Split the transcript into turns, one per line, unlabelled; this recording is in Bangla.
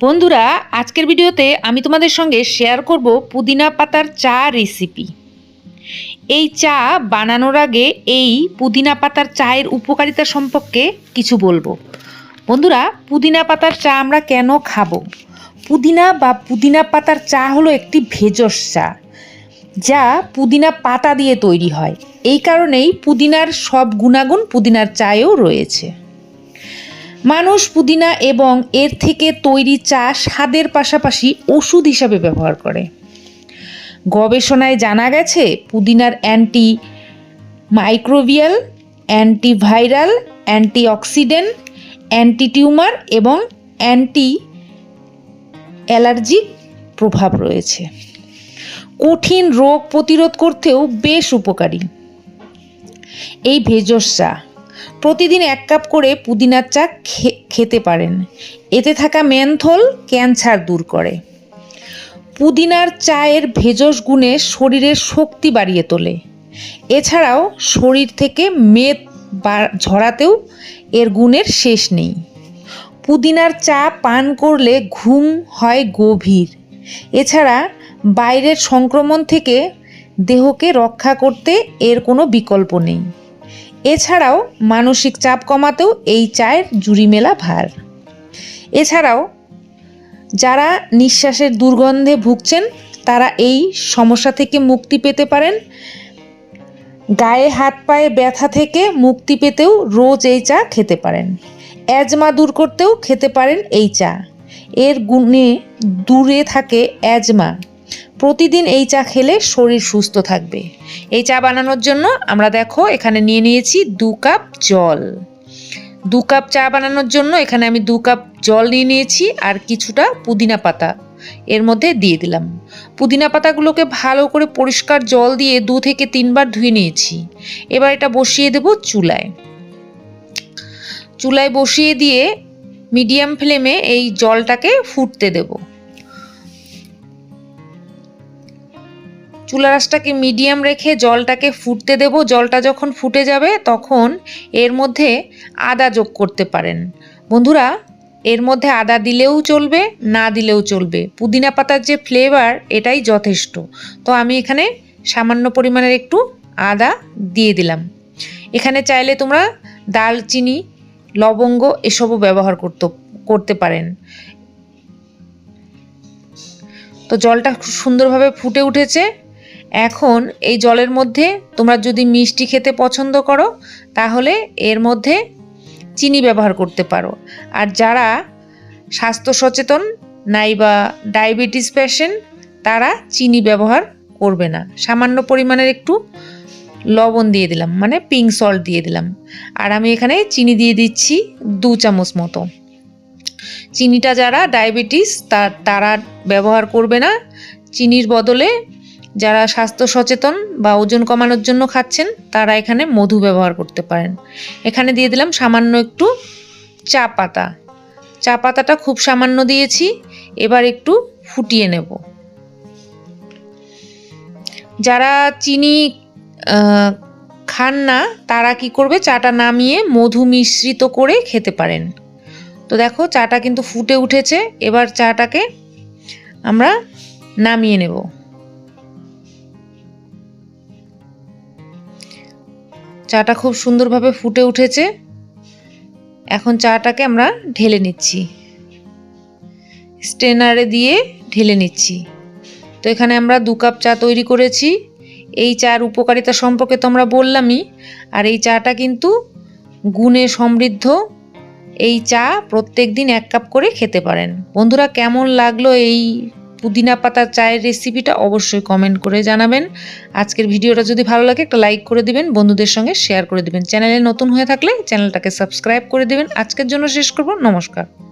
বন্ধুরা, আজকের ভিডিওতে আমি তোমাদের সঙ্গে শেয়ার করব পুদিনা পাতার চা রেসিপি এই চা বানানোর আগে এই পুদিনা পাতার চায়ের উপকারিতা সম্পর্কে কিছু বলব। বন্ধুরা, পুদিনা পাতার চা আমরা কেন খাব? পুদিনা বা পুদিনা পাতার চা হলো একটি ভেষজ চা, যা পুদিনা পাতা দিয়ে তৈরি হয়। এই কারণেই পুদিনার সব গুণাগুণ পুদিনার চায়েও রয়েছে। মানুষ পুদিনা এবং এর থেকে তৈরি চা স্বাদের পাশাপাশি ওষুধ হিসাবে ব্যবহার করে। গবেষণায় জানা গেছে, পুদিনার anti microbial antiviral antioxidant antitumour এবং অ্যান্টি অ্যালার্জিক প্রভাব রয়েছে। কঠিন রোগ প্রতিরোধ করতেও বেশ উপকারী। এই ভেষজ চা প্রতিদিন এক কাপ করে পুদিনার চা খেতে পারেন। এতে থাকা মেনথল ক্যান্সার দূর করে। পুদিনার চায়ের ভেষজ গুণে শরীরের শক্তি বাড়িয়ে তোলে। এছাড়াও শরীর থেকে মেদ ঝরাতেও এর গুণের শেষ নেই। পুদিনার চা পান করলে ঘুম হয় গভীর। এছাড়া বাইরের সংক্রমণ থেকে দেহকে রক্ষা করতে এর কোনো বিকল্প নেই। এছাড়াও মানসিক চাপ কমাতেও এই চায়ের জুড়ি মেলা ভার। এছাড়াও যারা নিঃশ্বাসের দুর্গন্ধে ভুগছেন, তারা এই সমস্যা থেকে মুক্তি পেতে পারেন। গায়ে হাত পায়ে ব্যথা থেকে মুক্তি পেতেও রোজ এই চা খেতে পারেন। অ্যাজমা দূর করতেও খেতে পারেন এই চা। এর গুণে দূরে থাকে অ্যাজমা প্রতিদিন এই চা খেলে শরীর সুস্থ থাকবে। এই চা বানানোর জন্য আমরা দেখো এখানে নিয়ে নিয়েছি দু কাপ জল। দু কাপ চা বানানোর জন্য এখানে আমি দু কাপ জল নিয়ে নিয়েছি আর কিছুটা পুদিনা পাতা এর মধ্যে দিয়ে দিলাম। পুদিনা পাতাগুলোকে ভালো করে পরিষ্কার জল দিয়ে দু থেকে তিনবার ধুয়ে নিয়েছি। এবার এটা বসিয়ে দেব চুলায়। চুলায় বসিয়ে দিয়ে মিডিয়াম ফ্লেমে এই জলটাকে ফুটতে দেবো। চুলা রাসটাকে মিডিয়াম রেখে জলটাকে ফুটতে দেব। জলটা যখন ফুটে যাবে, তখন এর মধ্যে আদা যোগ করতে পারেন। বন্ধুরা, এর মধ্যে আদা দিলেও চলবে, না দিলেও চলবে। পুদিনা পাতার যে ফ্লেভার এটাই যথেষ্ট। তো আমি এখানে সামান্য পরিমাণের একটু আদা দিয়ে দিলাম। এখানে চাইলে তোমরা দালচিনি লবঙ্গ এসবও ব্যবহার করতে করতে পারেন। তো জলটা সুন্দরভাবে ফুটে উঠেছে। এখন এই জলের মধ্যে তোমরা যদি মিষ্টি খেতে পছন্দ করো, তাহলে এর মধ্যে চিনি ব্যবহার করতে পারো। আর যারা স্বাস্থ্য সচেতন নাইবা ডায়াবেটিস পেশেন্ট তারা চিনি ব্যবহার করবে না। সামান্য পরিমাণের একটু লবণ দিয়ে দিলাম মানে পিঙ্ক সল্ট দিয়ে দিলাম। আর আমি এখানে চিনি দিয়ে দিচ্ছি দু চামচ মতো। চিনিটা যারা ডায়াবেটিস তারা ব্যবহার করবে না। চিনির বদলে যারা স্বাস্থ্য সচেতন বা ওজন কমানোর জন্য খাচ্ছেন, তারা এখানে মধু ব্যবহার করতে পারেন। এখানে দিয়ে দিলাম সামান্য একটু চা পাতা। চা পাতাটা খুব সামান্য দিয়েছি, এবার একটু ফুটিয়ে নেব। যারা চিনি খান না, তারা কি করবে, চাটা নামিয়ে মধু মিশ্রিত করে খেতে পারেন। তো দেখো, চাটা কিন্তু ফুটে উঠেছে, এবার চাটাকে আমরা নামিয়ে নেব। চাটা খুব সুন্দরভাবে ফুটে উঠেছে। এখন চাটাকে আমরা ঢেলে নিচ্ছি। স্টেনারে দিয়ে ঢেলে নিচ্ছি। তো এখানে আমরা দু কাপ চা তৈরি করেছি। এই চার উপকারিতা সম্পর্কে তো আমরা বললামই, আর এই চাটা কিন্তু গুণে সমৃদ্ধ। এই চা প্রত্যেক দিন এক কাপ করে খেতে পারেন। বন্ধুরা, কেমন লাগল এই পুদিনা পাতা চায়ের রেসিপিটা অবশ্যই কমেন্ট করে জানাবেন। আজকের ভিডিওটা যদি ভালো লাগে, একটা লাইক করে দিবেন, বন্ধুদের সঙ্গে শেয়ার করে দিবেন। চ্যানেলে নতুন হয়ে থাকলে চ্যানেলটাকে সাবস্ক্রাইব করে দিবেন। আজকের জন্য শেষ করব। নমস্কার।